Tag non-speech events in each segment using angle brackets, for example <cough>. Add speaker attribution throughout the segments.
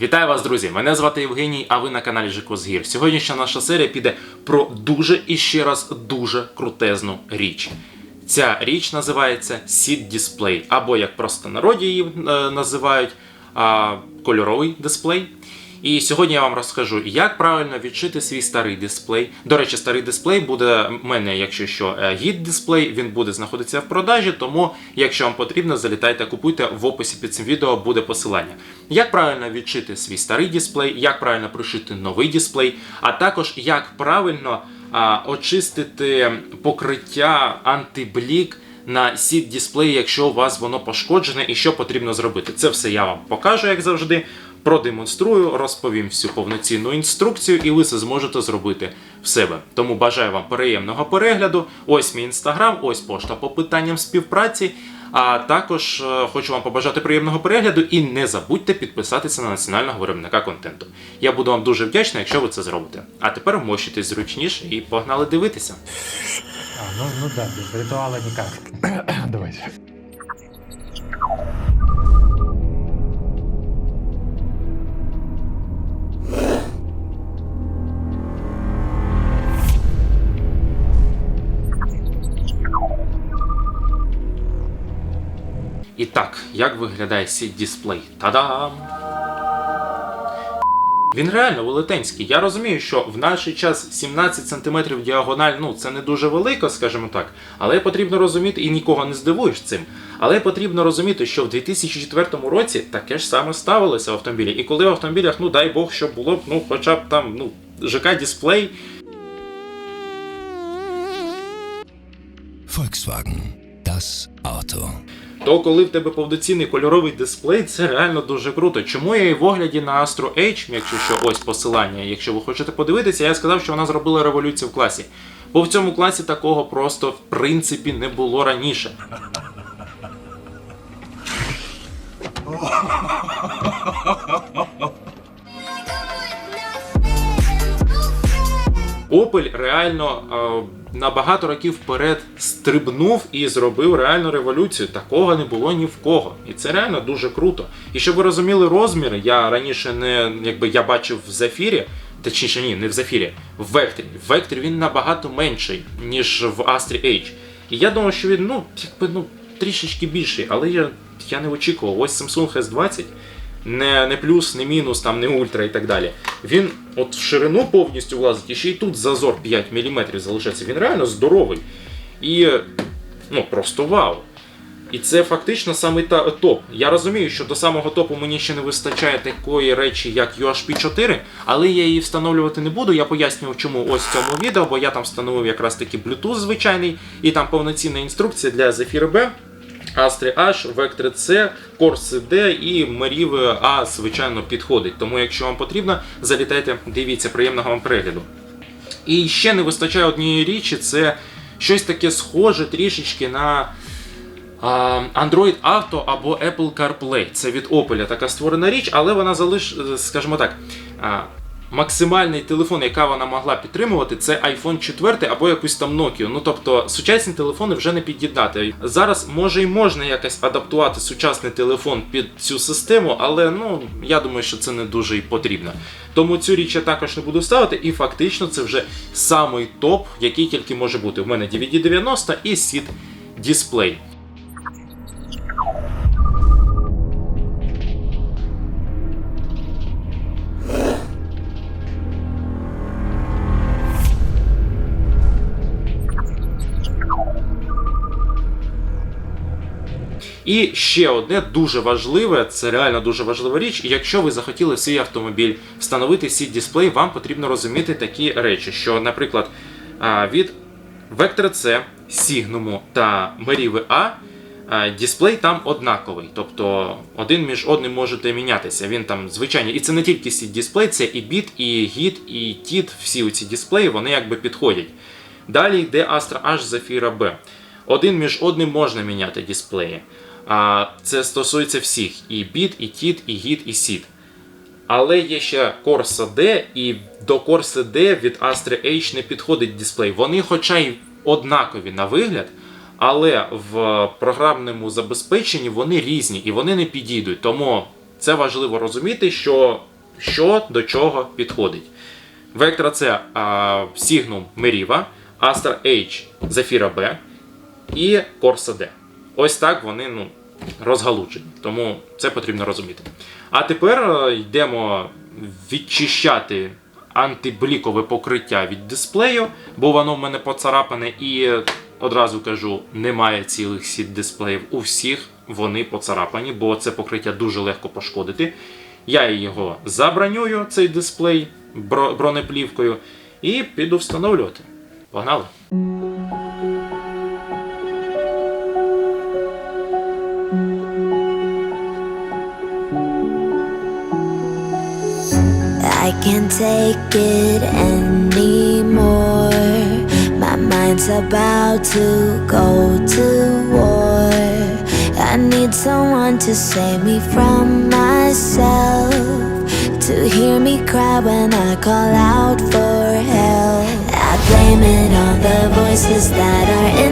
Speaker 1: Вітаю вас, друзі! Мене звати Євгеній, а ви на каналі Жикозгір. Сьогоднішня наша серія піде про дуже і ще раз дуже крутезну річ. Ця річ називається Seed Display, або як просто народі її е, називають кольоровий дисплей. І сьогодні я вам розкажу, як правильно відшити свій старий дисплей. До речі, старий дисплей буде в мене, якщо що, е, гід дисплей, він буде знаходитися в продажі, тому якщо вам потрібно, залітайте, купуйте в описі під цим відео буде посилання. Як правильно відшити свій старий дисплей, як правильно пришити новий дисплей, а також як правильно а, очистити покриття антиблік на сіт дисплеї, якщо у вас воно пошкоджене, і що потрібно зробити. Це все я вам покажу, як завжди. Продемонструю, розповім всю повноцінну інструкцію, і ви це зможете зробити в себе. Тому бажаю вам приємного перегляду. Ось мій інстаграм, ось пошта по питанням співпраці. А також е, хочу вам побажати приємного перегляду і не забудьте підписатися на національного виробника контенту. Я буду вам дуже вдячний, якщо ви це зробите. А тепер вмощуйтесь зручніше і погнали дивитися.
Speaker 2: А, ну, ну да, без ритуала никак. Давайте.
Speaker 1: І так, як виглядає сіт дисплей? Та-дам! Він реально велетенський. Я розумію, що в наш час 17 см діагональ, ну це не дуже велико, скажімо так. Але потрібно розуміти, і нікого не здивуєш цим. Але потрібно розуміти, що в 2004 році таке ж саме ставилося в автомобілі. І коли в автомобілях, ну дай Бог, щоб було б, ну, хоча б там, ну, ЖК-дисплей,
Speaker 3: Volkswagen. Das Auto.
Speaker 1: то коли в тебе повноцінний кольоровий дисплей, це реально дуже круто. Чому я і в огляді на Astro H, якщо що, ось посилання, якщо ви хочете подивитися, я сказав, що вона зробила революцію в класі. Бо в цьому класі такого просто в принципі не було раніше. <laughs> Opel реально е, на багато років вперед стрибнув і зробив реальну революцію. Такого не було ні в кого. І це реально дуже круто. І щоб ви розуміли розміри, я раніше не якби я бачив в Зафірі, точніше ні, не в Зафірі, в Векторі. В він набагато менший, ніж в Astra H. І я думав, що він ну, якби ну трішечки більший, але я, я не очікував. Ось Samsung S20 не, не плюс, не мінус, там, не ультра і так далі. Він от в ширину повністю влазить, і ще й тут зазор 5 мм залишається. Він реально здоровий. І ну, просто вау. І це фактично саме та топ. Я розумію, що до самого топу мені ще не вистачає такої речі, як UHP 4, але я її встановлювати не буду. Я пояснював, чому ось в цьому відео, бо я там встановив якраз таки Bluetooth звичайний, і там повноцінна інструкція для Zephyr B. Astri H, Vectre C, Corsa D і Merive A, звичайно, підходить. Тому, якщо вам потрібно, залітайте, дивіться, приємного вам перегляду. І ще не вистачає однієї річі, це щось таке схоже трішечки на Android Auto або Apple CarPlay. Це від Opel така створена річ, але вона залиш, скажімо так. Максимальний телефон, яка вона могла підтримувати, це iPhone 4 або якусь там Nokia. Ну тобто сучасні телефони вже не під'єднати. Зараз може і можна якось адаптувати сучасний телефон під цю систему, але ну я думаю, що це не дуже і потрібно. Тому цю річ я також не буду ставити, і фактично це вже самий топ, який тільки може бути. У мене DVD90 і SID дисплей. І ще одне дуже важливе, це реально дуже важлива річ. Якщо ви захотіли свій автомобіль встановити сіт дисплей, вам потрібно розуміти такі речі, що, наприклад, від Vectra C, Signum та A а, дисплей там однаковий. Тобто один між одним можете мінятися. Він там звичайний. І це не тільки сіт дисплей, це і біт, і гід, і тіт. Всі ці дисплеї вони якби підходять. Далі йде Astra H Zafira B. Один між одним можна міняти дисплеї. Це стосується всіх: і біт, і тіт, і гід, і сіт. Але є ще Corsa D, і до Corsa D від Astra H не підходить дисплей. Вони, хоча й однакові на вигляд, але в програмному забезпеченні вони різні і вони не підійдуть. Тому це важливо розуміти, що, що до чого підходить. Vectra це а, Signum Meriva, Astra H Zafira B і Corsa D. Ось так вони ну, розгалуджені. Тому це потрібно розуміти. А тепер е, йдемо відчищати антиблікове покриття від дисплею, бо воно в мене поцарапане і е, одразу кажу, немає цілих сіт дисплеїв. У всіх вони поцарапані, бо це покриття дуже легко пошкодити. Я його забронюю, цей дисплей бронеплівкою, і піду встановлювати. Погнали!
Speaker 4: Can't take it anymore. My mind's about to go to war. I need someone to save me from myself. To hear me cry when I call out for help. I blame it on the voices that are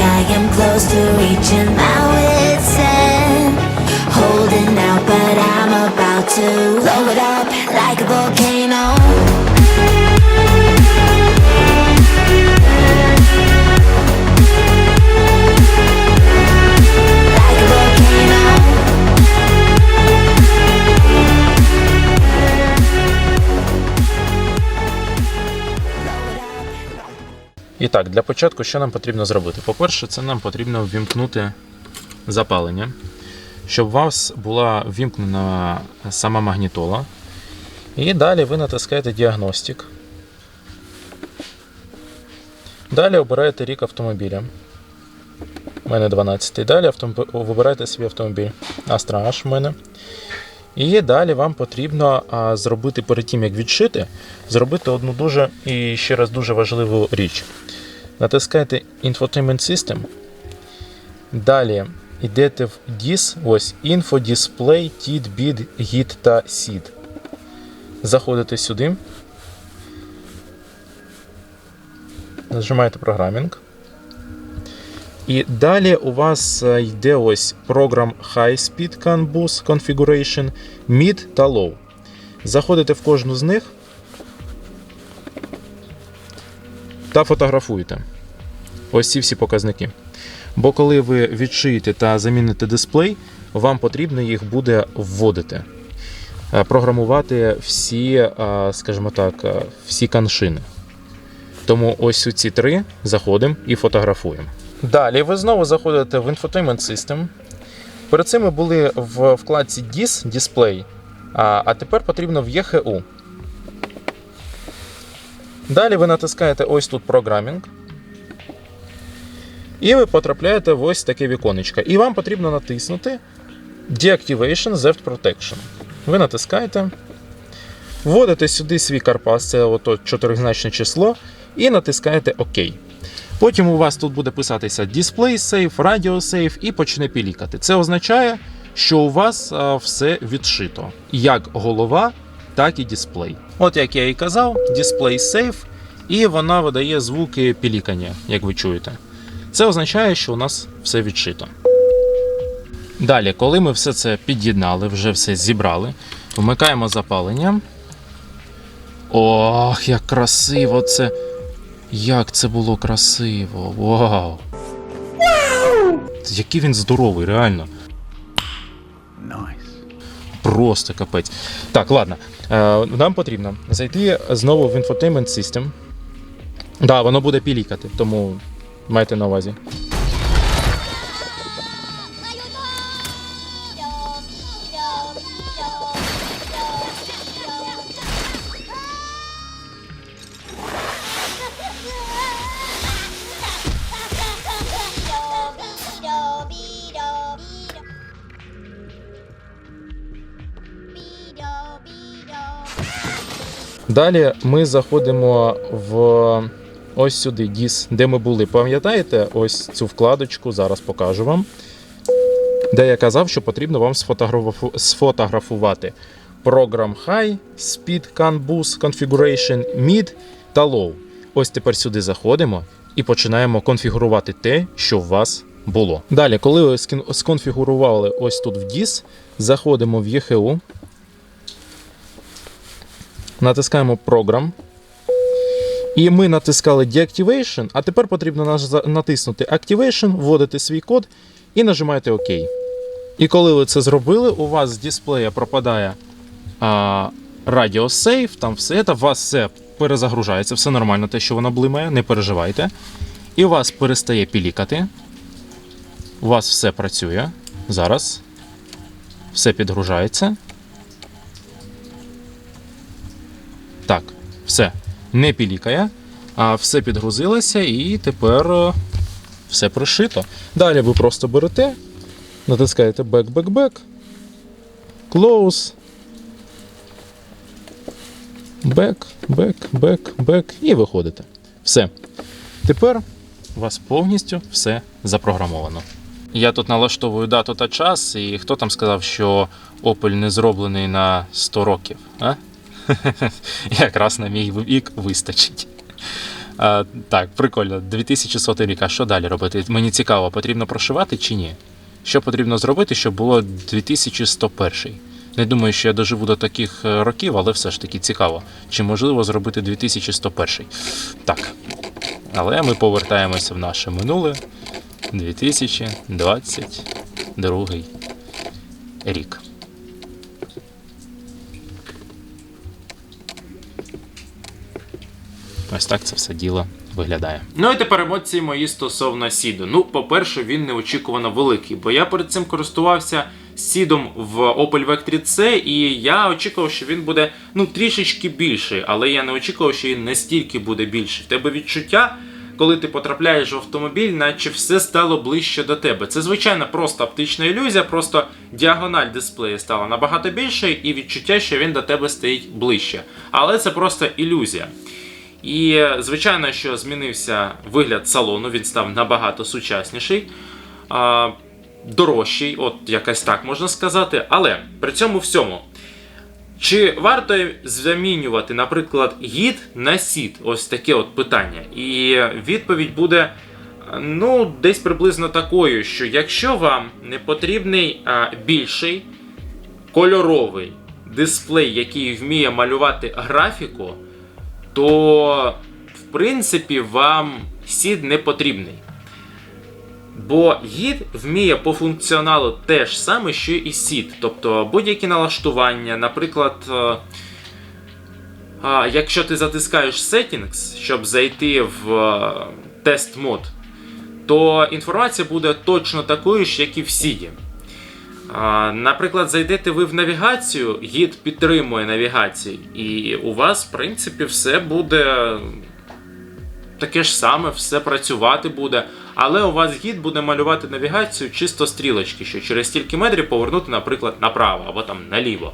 Speaker 4: I am close to reaching my wit's end. Holding out, but I'm about to blow it up like a volcano.
Speaker 1: І так, для початку що нам потрібно зробити? По-перше, це нам потрібно ввімкнути запалення, щоб у вас була ввімкнена сама магнітола. І далі ви натискаєте діагностик. Далі обираєте рік автомобіля. У мене 12. Далі автомоб... вибираєте свій автомобіль. Astra H у мене. І далі вам потрібно зробити перед тим, як відшити, зробити одну дуже і ще раз дуже важливу річ. Натискаєте Infotainment System. Далі йдете в DIS, ось Info, Display, TID, BID, GIT та SID. Заходите сюди. Нажимаєте програмінг. І далі у вас е, йде ось програм High Speed CAN Bus Configuration, Mid та Low. Заходите в кожну з них та фотографуєте. Ось ці всі показники. Бо коли ви відшиєте та заміните дисплей, вам потрібно їх буде вводити, Е, програмувати всі, е, скажімо так, всі каншини. Тому ось у ці три заходимо і фотографуємо. Далі ви знову заходите в Infotainment System. Перед цим ми були в вкладці DIS Display, а, тепер потрібно в EHU. Далі ви натискаєте ось тут Programming. І ви потрапляєте в ось таке віконечко. І вам потрібно натиснути Deactivation Theft Protection. Ви натискаєте, вводите сюди свій карпас, це ото чотиризначне число, і натискаєте ОК. Потім у вас тут буде писатися Display Safe, Radio Safe і почне пілікати. Це означає, що у вас а, все відшито. Як голова, так і дисплей. От як я і казав, Display Safe, і вона видає звуки пілікання, як ви чуєте. Це означає, що у нас все відшито. Далі, коли ми все це під'єднали, вже все зібрали, вмикаємо запалення. Ох, як красиво це. Як це було красиво! Вау! Який він здоровий, реально. Просто капець. Так, ладно. Е, нам потрібно зайти знову в Infotainment System. Да, воно буде пілікати, тому майте на увазі. Далі ми заходимо в ось сюди, DIS, де ми були. Пам'ятаєте, ось цю вкладочку, зараз покажу вам. Де я казав, що потрібно вам сфотографу- сфотографувати програм High, Speed, CAN Boost, Configuration, Mid та Low. Ось тепер сюди заходимо і починаємо конфігурувати те, що у вас було. Далі, коли ви сконфігурували ось тут в DIS, заходимо в EHU, натискаємо Program. І ми натискали Deactivation, а тепер потрібно натиснути Activation, вводити свій код і нажимаєте ОК. І коли ви це зробили, у вас з дисплея пропадає а, Radio там все це, у вас все перезагружається, все нормально, те, що воно блимає, не переживайте. І вас перестає пілікати. У вас все працює. Зараз. Все підгружається. Так, все. Не пілікає, а все підгрузилося і тепер е, все пришито. Далі ви просто берете, натискаєте back, back, back, close, back, back, back, back і виходите. Все. Тепер у вас повністю все запрограмовано. Я тут налаштовую дату та час, і хто там сказав, що Opel не зроблений на 100 років, а? <laughs> Якраз на мій вік вистачить. А, так, прикольно. 2100 рік. А що далі робити? Мені цікаво, потрібно прошивати чи ні? Що потрібно зробити, щоб було 2101? Не думаю, що я доживу до таких е, років, але все ж таки цікаво. Чи можливо зробити 2101? Так. Але ми повертаємося в наше минуле 2022 рік. Ось так це все діло виглядає. Ну і тепер емоції мої стосовно Сіду. Ну, по-перше, він неочікувано великий, бо я перед цим користувався Сідом в Opel Vectra C, і я очікував, що він буде ну трішечки більший, але я не очікував, що він настільки буде більший. В тебе відчуття. Коли ти потрапляєш в автомобіль, наче все стало ближче до тебе. Це звичайно просто оптична ілюзія, просто діагональ дисплею стала набагато більше, і відчуття, що він до тебе стоїть ближче. Але це просто ілюзія. І звичайно, що змінився вигляд салону, він став набагато сучасніший, дорожчий, от якось так можна сказати. Але при цьому всьому, чи варто замінювати, наприклад, гід на сіт? Ось таке от питання. І відповідь буде. Ну, десь приблизно такою, що якщо вам не потрібний більший кольоровий дисплей, який вміє малювати графіку, то в принципі вам сід не потрібний. Бо гід вміє по функціоналу те ж саме, що і сід. Тобто будь-які налаштування, наприклад, е, якщо ти затискаєш Settings, щоб зайти в е, тест мод, то інформація буде точно такою ж, як і в сіді. Наприклад, зайдете ви в навігацію, гід підтримує навігацію, і у вас, в принципі, все буде таке ж саме, все працювати буде. Але у вас гід буде малювати навігацію чисто стрілочки, що через стільки метрів повернути, наприклад, направо або там наліво.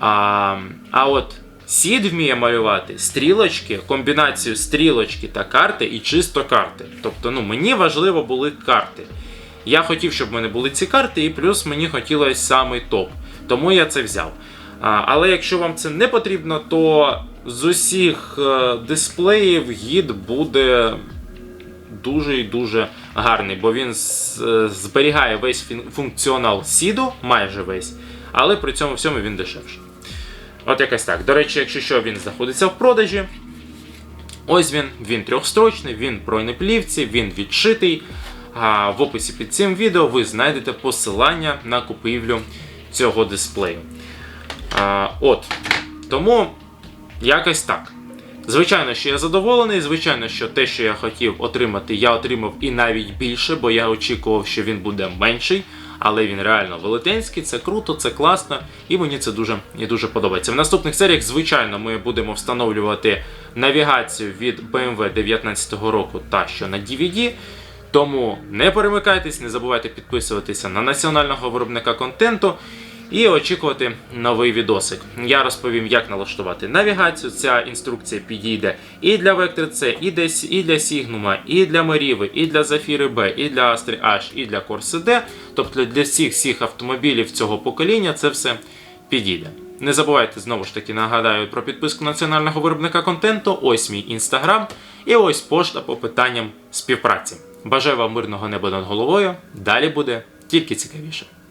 Speaker 1: А, а от Сід вміє малювати стрілочки, комбінацію стрілочки та карти і чисто карти. Тобто, ну, мені важливо були карти. Я хотів, щоб в мене були ці карти, і плюс мені хотілося самий топ. Тому я це взяв. Але якщо вам це не потрібно, то з усіх е, дисплеїв гід буде дуже і дуже гарний, бо він е, зберігає весь функціонал сіду, майже весь, але при цьому всьому він дешевший. От якось так. До речі, якщо що, він знаходиться в продажі. Ось він, він трьохстрочний, він бронеплівці, він відшитий. А в описі під цим відео ви знайдете посилання на купівлю цього дисплею. А, от. Тому якось так. Звичайно, що я задоволений, звичайно, що те, що я хотів отримати, я отримав і навіть більше, бо я очікував, що він буде менший, але він реально велетенський, це круто, це класно, і мені це дуже і дуже подобається. В наступних серіях, звичайно, ми будемо встановлювати навігацію від BMW 19 року та що на DVD. Тому не перемикайтесь, не забувайте підписуватися на національного виробника контенту і очікувати новий відосик. Я розповім, як налаштувати навігацію. Ця інструкція підійде і для Vector C, і для, С- і для Meriva, і для Zafira B, і для Astra H, і для Corsa D. Тобто для всіх всіх автомобілів цього покоління це все підійде. Не забувайте знову ж таки нагадаю про підписку національного виробника контенту. Ось мій інстаграм. І ось пошта по питанням співпраці. Бажаю вам мирного неба над головою. Далі буде тільки цікавіше.